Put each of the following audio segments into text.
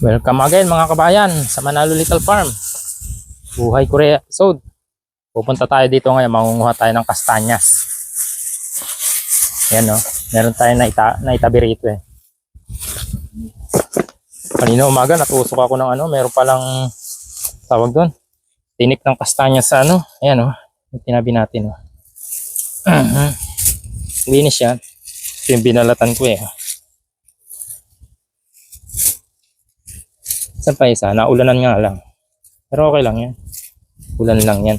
Welcome again mga kabayan sa Manalo Little Farm. Buhay Korea episode. Pupunta tayo dito ngayon, mangunguha tayo ng kastanyas. Yan no, meron tayo na, ita na itabi rito eh. Kanina umaga natusok ako ng ano, meron palang tawag doon. Tinik ng kastanyas sa ano. Ayan oh, yung tinabi natin oh. Linis yan. Ito yung binalatan ko eh. Saan pa isa? Naulanan nga lang. Pero okay lang yan. Ulan lang yan.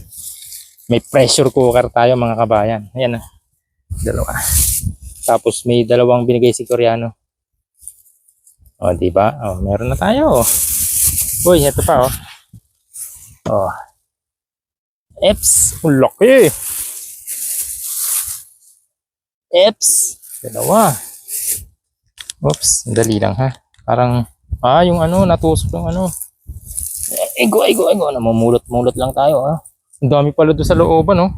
May pressure cooker tayo mga kabayan. Ayan na. Dalawa. Tapos may dalawang binigay si Koreano. O, di ba? O, meron na tayo. Uy, ito pa oh. Oh. Eps. Ang laki. Eps. Dalawa. Oops. Dali lang ha. Parang Ah, yung ano, natusok yung ano. Ego, ego, ego. Namumulot-mulot lang tayo, ha. Ang dami pala doon sa looban, no?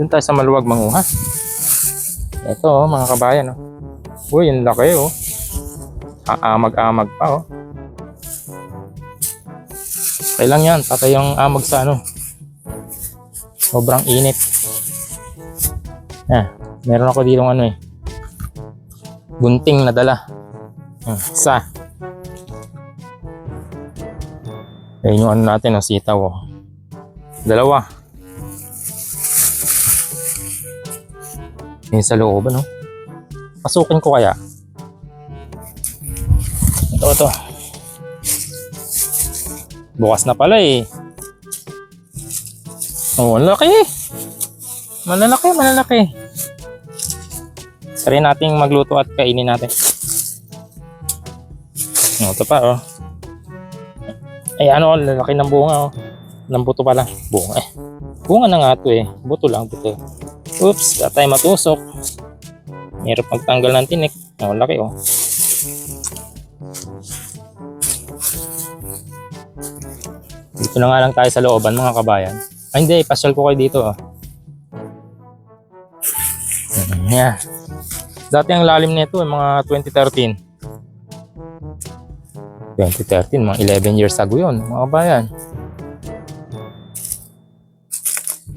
Doon tayo sa maluwag manguha. Ito, oh, mga kabayan, oh. Uy, yung laki, oh. Aamag-amag pa, oh. Okay lang yan, patay yung amag sa ano. Sobrang init. Ah, meron ako dito ano eh. Gunting na dala. Hmm, isa. Ayun yung ano natin, oh, sitaw, oh. Dalawa. Yun sa loob, ano? Pasukin ko kaya. Ito, ito. Bukas na pala eh. Oh, laki. Malalaki, malalaki. Try nating magluto at kainin natin. Oh, ito pa, oh. Ay, ano, lalaki ng bunga, oh. Ng buto pala. Bunga, eh. Bunga na nga ito, eh. Buto lang, buto. Oops, tayo matusok. Mahirap magtanggal ng tinik. Oh, laki, oh. Dito na nga lang tayo sa looban mga kabayan. Ay hindi, pasyal ko kayo dito. Oh. Mm, Yeah. Dati ang lalim nito eh, mga 2013. 2013, mga 11 years ago yun, mga kabayan.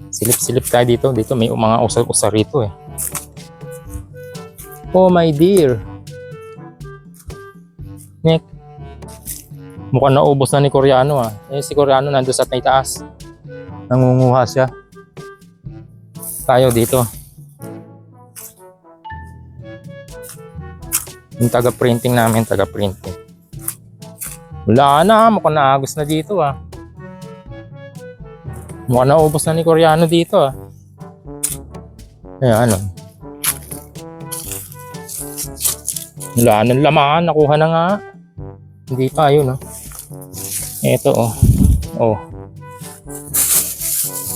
Silip-silip tayo dito. Dito may mga usar-usar rito eh. Oh my dear. Nick. Mukhang naubos na ni Koreano ah. Eh si Koreano nandun sa may taas. Nangunguha siya. Tayo dito. Yung taga-printing namin, taga-printing. Wala na, mukhang naagos na dito ah. Mukhang naubos na ni Koreano dito ah. Ayan ano. Wala nang laman, nakuha na nga. Hindi pa, yun oh. Ito oh. Oh.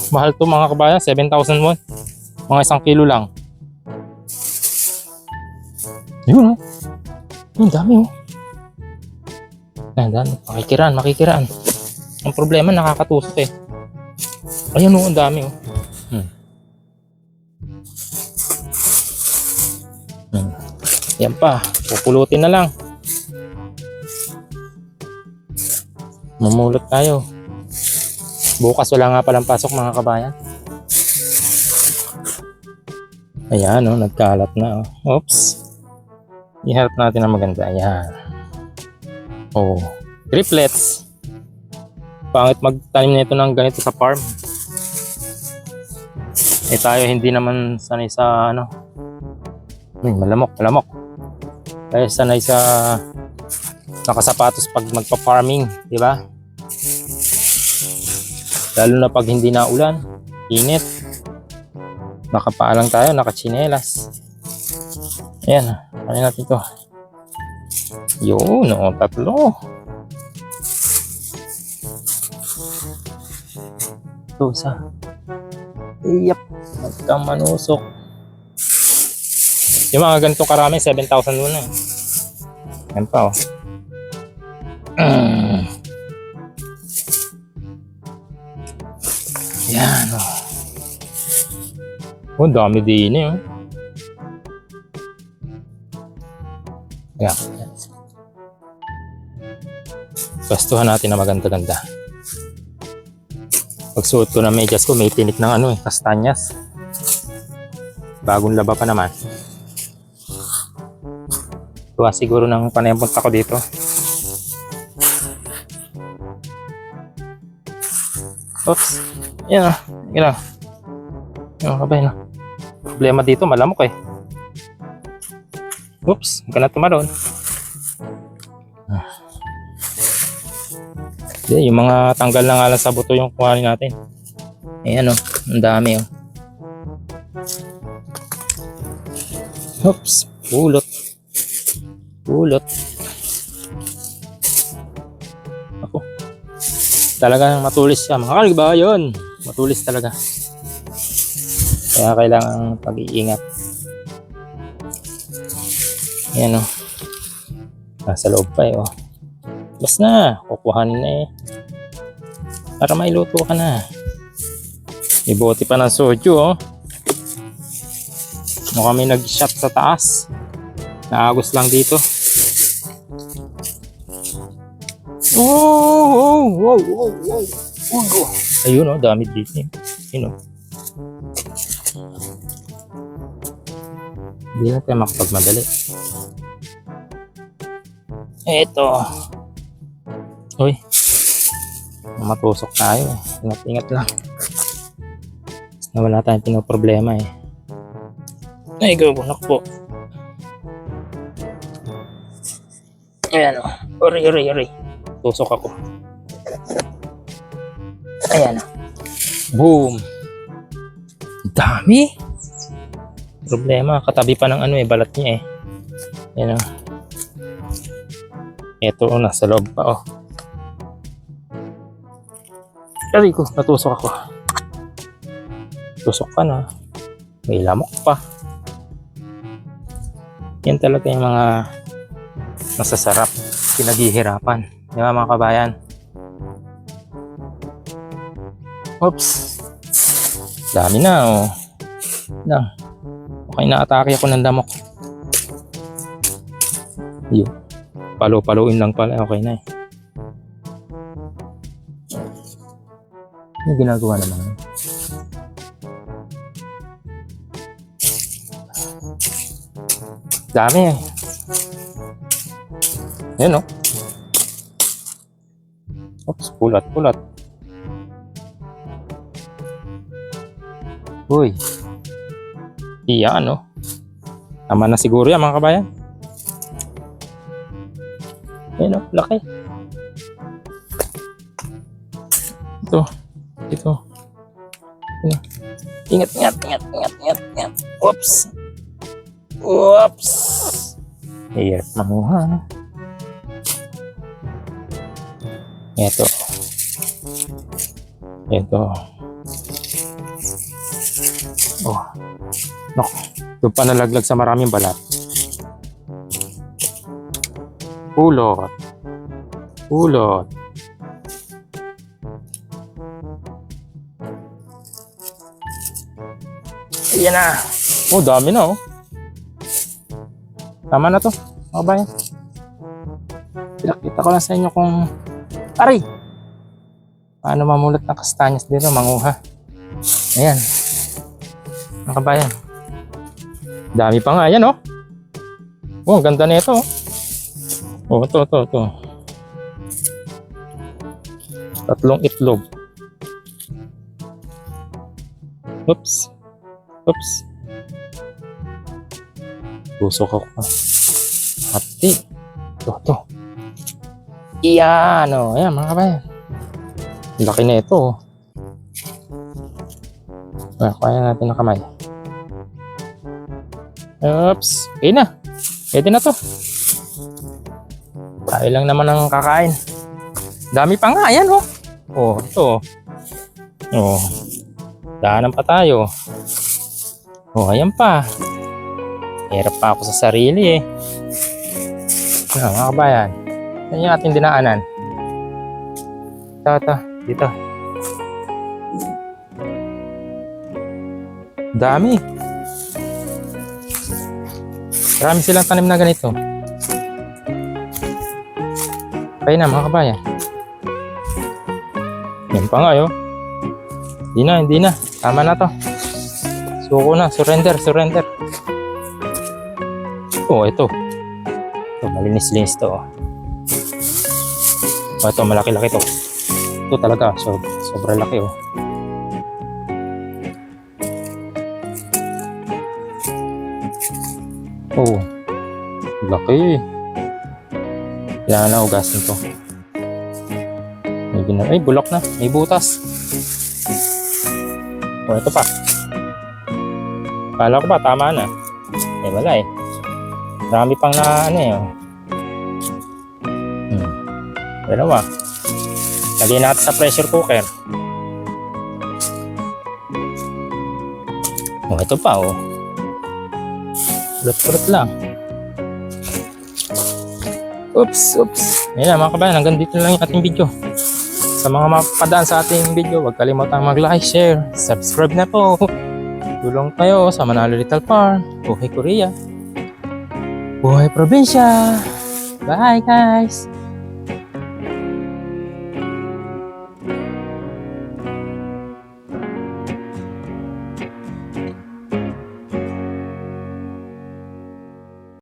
Mahal to mga kabayan, 7,000 won. Mga isang kilo lang. Yun oh. Ang dami oh. Ang dami. Makikiran, makikiran. Ang problema, nakakatusok eh. Ayun oh, ang dami oh. Yan pa, pupulutin na lang. Mamulot tayo. Bukas wala nga palang pasok mga kabayan. Ayan oh, nagkalat na oh. Oops. I-help natin na maganda. Ayan. Oh, triplets. Pangit magtanim nito ng ganito sa farm. Eh tayo hindi naman sanay sa ano. Hmm, malamok, malamok. Tayo sanay sa nakasapatos pag magpa-farming, di ba? Lalo na pag hindi na ulan, init. Nakapaalang tayo, nakachinelas. Ayan, ano natin to? Yun, oh, tatlo. Ito, isa. Iyap, magkamanusok. Yung mga ganito karami, 7,000 muna. eh. Yan pa, oh. Mm. Yan, oh. Oh, dami din eh, oh. Yan. Gastuhan natin na maganda-ganda. Pagsuot ko ng medyas ko, may tinik ng ano eh, kastanyas. Bagong laba pa naman. Tuwa siguro ng panay ang punta ko dito. Oops. Yan ah. Yan ah. Yan kabay na. Problema dito, malamok eh. Oops. Huwag ka na tumalon. Ah. Hindi, yung mga tanggal na nga lang sa buto yung kuhanin natin. Ayan oh. Ang dami oh. Oops. Pulot. Pulot. Ako. Talagang matulis siya. Mga kalibayan. Matulis talaga. Kaya kailangan pag-iingat. Ayan o. Nasa loob pa eh. Oh. Bas na. Kukuhanin na eh. Para mailuto ka na. May bote pa ng soju oh. Mukhang may nag-shot sa taas. Naagos lang dito. Oh, oh, oh, oh, oh, oh. Ayun oh, dami dito. Ayun oh. Hindi na tayo makapagmadali. Eto. Uy. Matusok tayo. Ingat-ingat lang. Na wala tayong pinoproblema eh. Ay, go. Nakpo. Ayan o. Uri, uri, uri. Tusok ako. Ayan o. Boom. Ang Dami. Problema, katabi pa ng ano eh, balat niya eh. Ayan o. Ito o, nasa loob pa o. Aray ko, natusok ako. Tusok ka na. May lamok pa. Yan talaga yung mga masasarap, pinaghihirapan. Di ba mga kabayan? Oops. Dami na oh. Lang. Okay na atake ako ng damok. Yun. Palo-paloin lang pala. Okay na eh. Ano ginagawa naman? Dami eh. Yan oh. Oops, pulat, pulat. Uy. Iya ano. Tama na siguro yan mga kabayan. Yan oh, laki. Ito. Ito. Yan. Ingat, ingat, ingat, ingat, ingat, ingat. Oops. Oops. Hirap manguha. Ito. Ito. Oh. Nok. Doon pa nalaglag sa maraming balat. Pulot. Pulot. Ayan na. Oh, dami na oh. Tama na to. Mga bayan. Pinakita ko lang sa inyo kung... Aray! Paano mamulot ng kastanyas dito, manguha. Ayan. Mga kabayan. Dami pa nga, ayan oh. Oh, ang ganda nito oh. Oh, ito, ito, ito. Tatlong itlog. Oops. Oops. Tusok ako. Hati. Ito, ito. Iyan, oh. Ayan, mga kabayan. Laki na ito, oh. Ah, kaya natin ng kamay. Oops. Okay na. Pwede na to. Tayo lang naman ang kakain. Dami pa nga. Ayan, oh. Oh, ito. Oh. Daanan pa tayo. Oh, ayan pa. Hirap pa ako sa sarili eh. Ano, mga kabayan. Yan yung ating dinaanan. Ito, ito. Dito. Dami. Marami silang tanim na ganito. Kaya na mga kabayan. Yan pa nga yun. Hindi na, hindi na. Tama na to. Suko na. Surrender, surrender. Oh, ito. Ito, malinis-linis to. Oh, Oh, ito, malaki-laki to. Ito talaga, so, sobrang laki oh. Oh, laki. Kailangan na ugasin to. May gina- Ay, bulok na. May butas. Oh, ito pa. Kala ko ba, tama na. Eh, wala eh. Marami pang na, ano eh. oh. Dalawa. Lagyan natin sa pressure cooker. Oh, ito pa oh. Kulot-kulot lang. Oops, oops. Ayan na mga kabayan, hanggang dito lang yung ating video. Sa mga mapadaan sa ating video, huwag kalimutang mag-like, share, subscribe na po. Tulong kayo sa Manalo Little Farm, Buhay Korea, Buhay Probinsya. Bye guys!